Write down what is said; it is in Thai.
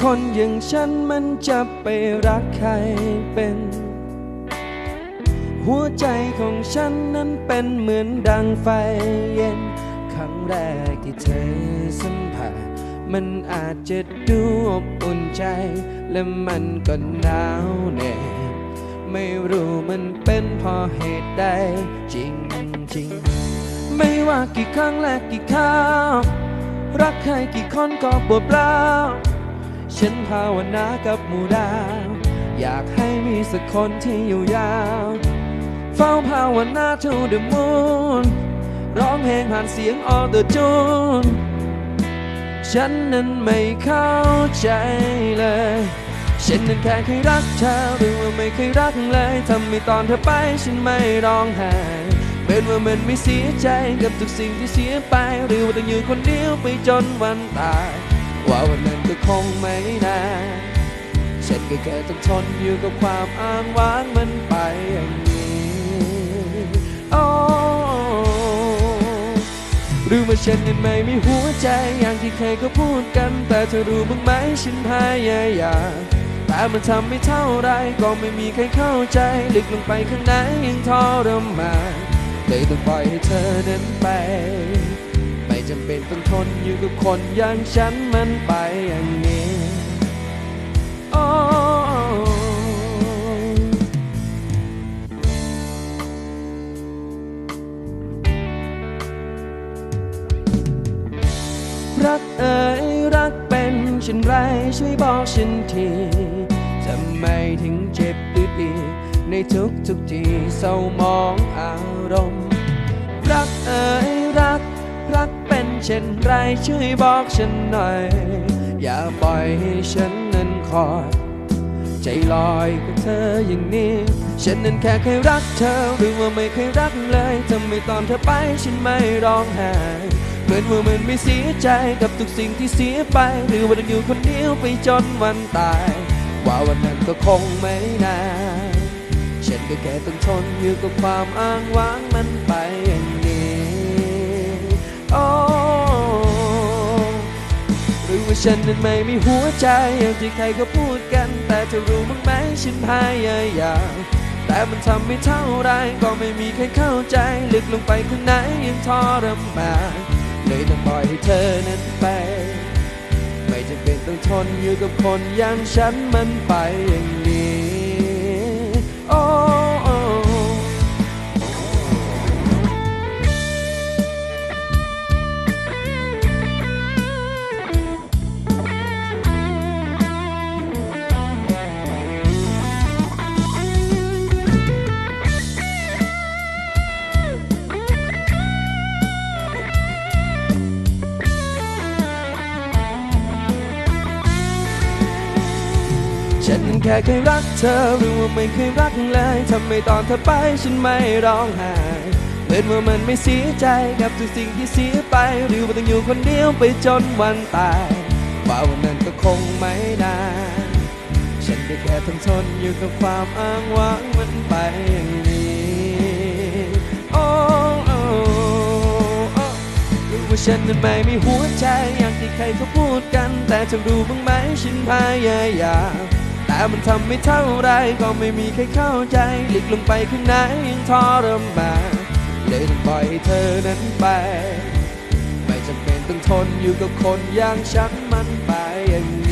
คนอย่างฉันมันจะไปรักใครเป็น หัวใจของฉันนั้นเป็นเหมือนดังไฟเย็น ครั้งแรกที่เธอสัมผัสมันอาจจะดูอบอุ่นใจ และมันก็หนาวแน่ไม่รู้มันเป็นเพราะเหตุใดจริงจริงๆไม่ว่ากี่ครั้งและกี่คราวรักใครกี่คนก็ปวดร้าว ฉันภาวนากับหมู่ดาว อยากให้มีสักคนที่อยู่ยาวเฝ้าภาวนา to the moon ร้องเพลงผ่านเสียงออเดอร์จูนฉันนั้นไม่เข้าใจเลย ฉันนั้นแค่เคยรักเธอหรือว่าไม่เคยรักเลยทำให้ตอนเธอไปฉันไม่ร้องไห้เป็นว่ามันไม่เสียใจกับทุกสิ่งที่เสียไป หรือว่าต้องอยู่คนเดียวไปจนวันตาย ว่าวันนั้นก็คงไม่นานฉันก็แค่ต้องทนอยู่กับความอ้างว้างมันไปอย่างนี้โอ้รือว่าฉันยังไม่มีหัวใจอย่างที่เคยก็พูดกัน แต่เธอรู้บ้างไหมฉันพยายามแต่มันทำไม่เท่าไรก็ไม่มีใครเข้าใจ ลึกลงไปข้างในยังทรมานเลยต้องปล่อยให้เธอนั้นไป จำเป็นต้องทนอยู่กับคนอย่างฉันมันไปอย่างนี้โอ้รักเอ่ยรักเป็นเช่นไรช่วยบอกฉันทีทำไมถึงเจ็บดืดีในทุกทุกทีเศร้ามองอารมณ์ เช่นไรช่วยบอกฉันหน่อย อย่าปล่อยให้ฉันนั้นคอย ใจลอยกับเธออย่างนี้ ฉันนั้นแค่เคยรักเธอหรือว่าไม่เคยรักเลยทำไมตอนเธอไปฉันไม่ร้องไห้เหมือนว่ามันไม่เสียใจกับทุกสิ่งที่เสียไป หรือว่าต้องอยู่คนเดียวไปจนวันตาย ว่าวันนั้นก็คงไม่นานฉันก็แค่ต้องทนอยู่กับความอ้างว้างมันไปอย่าง ว่าฉันนั้นไม่มีหัวใจอย่างที่ใครเขาพูดกัน แต่เธอรู้บ้างไหมฉันพยายามแต่มันทำไม่เท่าไรก็ไม่มีใครเข้าใจ ลึกลงไปข้างในยังทรมานเลยต้องปล่อยให้เธอนั้นไป ไม่จำเป็นต้องทนอยู่กับคนอย่างฉันมันไปอย่าง ฉันแค่เคยรักเธอหรือว่าไม่เคยรักเลยทำไมตอนเธอไปฉันไม่ร้องไห้เหมือนว่ามันไม่เสียใจกับทุกสิ่งที่เสียไป หรือว่าต้องอยู่คนเดียวไปจนวันตายว่าวันนั้นก็คงไม่นานฉันก็แค่ต้องทนอยู่กับความอ้างว้างมันไปอย่างนี้โอ้โอ้โอ้รู้ว่าฉันนั้นไม่มีหัวใจอย่างที่ใครเขาพูดกัน แต่เธอรู้บ้างไหมฉันพยายาม แต่มันทำไม่เท่าไรก็ไม่มีใครเข้าใจลึกลงไปข้างในยังทรมานเลยต้องปล่อยให้เธอนั้นไป ไม่จำเป็นต้องทนอยู่กับคนอย่างฉันมันไปอย่างนี้